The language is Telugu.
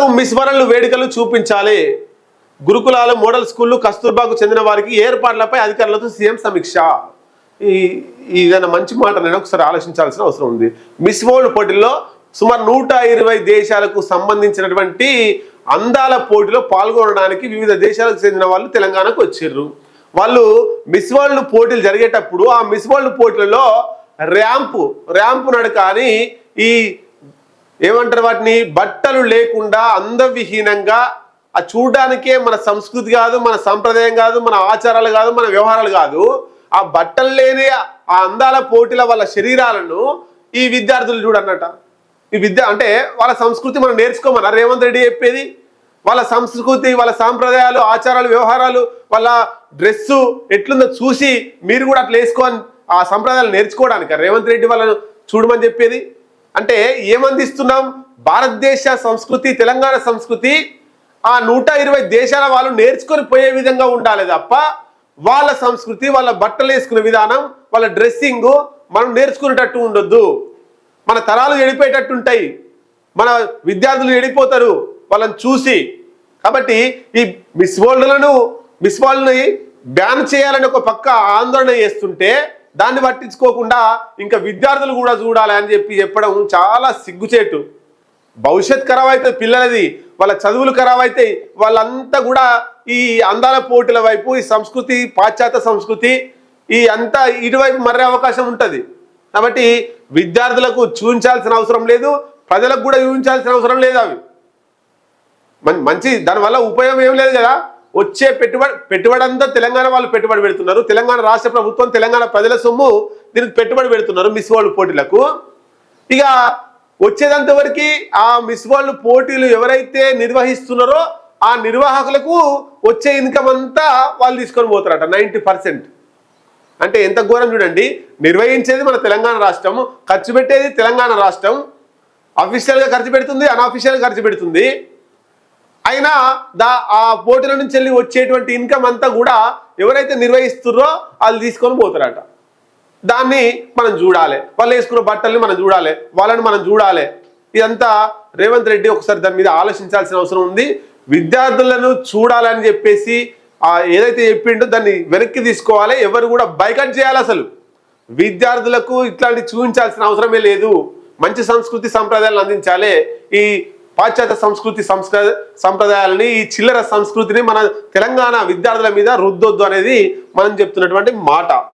పిల్లలకు మిస్మరణలు వేడుకలు చూపించాలి. గురుకులాలు మోడల్ స్కూళ్ళు కస్తూర్బాకు చెందిన వారికి ఏర్పాట్లపై అధికారులతో సీఎం సమీక్ష. ఈ ఏదైనా మంచి మాట నేను ఒకసారి ఆలోచించాల్సిన అవసరం ఉంది. మిస్ వరల్డ్ పోటీల్లో సుమారు నూట ఇరవై దేశాలకు సంబంధించినటువంటి అందాల పోటీలో పాల్గొనడానికి వివిధ దేశాలకు చెందిన వాళ్ళు తెలంగాణకు వచ్చారు. వాళ్ళు మిస్ వరల్డ్ పోటీలు జరిగేటప్పుడు ఆ మిస్ వరల్డ్ పోటీలలో ర్యాంపు ర్యాంపు నడక అని ఈ ఏమంటారు వాటిని? బట్టలు లేకుండా అందవిహీనంగా ఆ చూడడానికే మన సంస్కృతి కాదు మన సంప్రదాయం కాదు మన ఆచారాలు కాదు మన వ్యవహారాలు కాదు. ఆ బట్టలు లేని ఆ అందాల పోటీల వాళ్ళ శరీరాలను ఈ విద్యార్థులు చూడన్నట ఈ విద్య అంటే వాళ్ళ సంస్కృతి మనం నేర్చుకోమని రేవంత్ రెడ్డి చెప్పేది. వాళ్ళ సంస్కృతి వాళ్ళ సాంప్రదాయాలు ఆచారాలు వ్యవహారాలు వాళ్ళ డ్రెస్సు ఎట్లుందో చూసి మీరు కూడా అట్లా వేసుకోని ఆ సంప్రదాయాలు నేర్చుకోవడానికి రేవంత్ రెడ్డి వాళ్ళను చూడమని చెప్పేది. అంటే ఏమందిస్తున్నాం? భారతదేశ సంస్కృతి తెలంగాణ సంస్కృతి ఆ నూట ఇరవై దేశాల వాళ్ళు నేర్చుకొని పోయే విధంగా ఉండాలి తప్ప వాళ్ళ సంస్కృతి వాళ్ళ బట్టలు వేసుకునే విధానం వాళ్ళ డ్రెస్సింగ్ మనం నేర్చుకునేటట్టు ఉండొద్దు. మన తరాలు ఎడిపోయేటట్టు ఉంటాయి. మన విద్యార్థులు ఎడిపోతారు వాళ్ళని చూసి. కాబట్టి ఈ మిస్ వరల్డ్లను మిస్ వరల్డ్ని బ్యాన్ చేయాలని ఒక పక్క ఆందోళన చేస్తుంటే దాన్ని పట్టించుకోకుండా ఇంకా విద్యార్థులు కూడా చూడాలి అని చెప్పి చెప్పడం చాలా సిగ్గుచేటు. భవిష్యత్ ఖరాబ్ అవుతుంది పిల్లలది వాళ్ళ చదువులు ఖరాబ్ అవుతాయి వాళ్ళంతా కూడా ఈ అందాల పోటీల వైపు ఈ సంస్కృతి పాశ్చాత్య సంస్కృతి ఈ అంతా ఇటువైపు మర్రే అవకాశం ఉంటుంది. కాబట్టి విద్యార్థులకు చూపించాల్సిన అవసరం లేదు ప్రజలకు కూడా చూపించాల్సిన అవసరం లేదు అవి. మంచి దానివల్ల ఉపయోగం ఏం లేదు కదా. వచ్చే పెట్టుబడి పెట్టుబడి అంతా తెలంగాణ వాళ్ళు పెట్టుబడి పెడుతున్నారు. తెలంగాణ రాష్ట్ర ప్రభుత్వం తెలంగాణ ప్రజల సొమ్ము దీనికి పెట్టుబడి పెడుతున్నారు మిస్ వరల్డ్ పోటీలకు. ఇక వచ్చేదంత వరకు ఆ మిస్ వరల్డ్ పోటీలు ఎవరైతే నిర్వహిస్తున్నారో ఆ నిర్వాహకులకు వచ్చే ఇన్కమ్ అంతా వాళ్ళు తీసుకొని పోతారట నైంటీ పర్సెంట్. అంటే ఎంత ఘోరం చూడండి. నిర్వహించేది మన తెలంగాణ రాష్ట్రం ఖర్చు పెట్టేది తెలంగాణ రాష్ట్రం. అఫీషియల్గా ఖర్చు పెడుతుంది అన్అఫీషియల్గా ఖర్చు పెడుతుంది. అయినా దా ఆ పోటీల నుంచి వెళ్ళి వచ్చేటువంటి ఇన్కమ్ అంతా కూడా ఎవరైతే నిర్వహిస్తున్నారో వాళ్ళు తీసుకొని పోతారట. దాన్ని మనం చూడాలి. వాళ్ళు వేసుకున్న బట్టల్ని మనం చూడాలి. వాళ్ళని మనం చూడాలి. ఇదంతా రేవంత్ రెడ్డి ఒకసారి దాని మీద ఆలోచించాల్సిన అవసరం ఉంది. విద్యార్థులను చూడాలని చెప్పేసి ఆ ఏదైతే చెప్పిండో దాన్ని వెనక్కి తీసుకోవాలి. ఎవరు కూడా బైకట్ చేయాలి అసలు. విద్యార్థులకు ఇట్లాంటి చూపించాల్సిన అవసరమే లేదు. మంచి సంస్కృతి సంప్రదాయాలను అందించాలి. ఈ పాశ్చాత్య సంస్కృతి సంస్క సంప్రదాయాలని ఈ చిల్లర సంస్కృతిని మన తెలంగాణ విద్యార్థుల మీద రుద్దొద్దు అనేది మనం చెప్తున్నటువంటి మాట.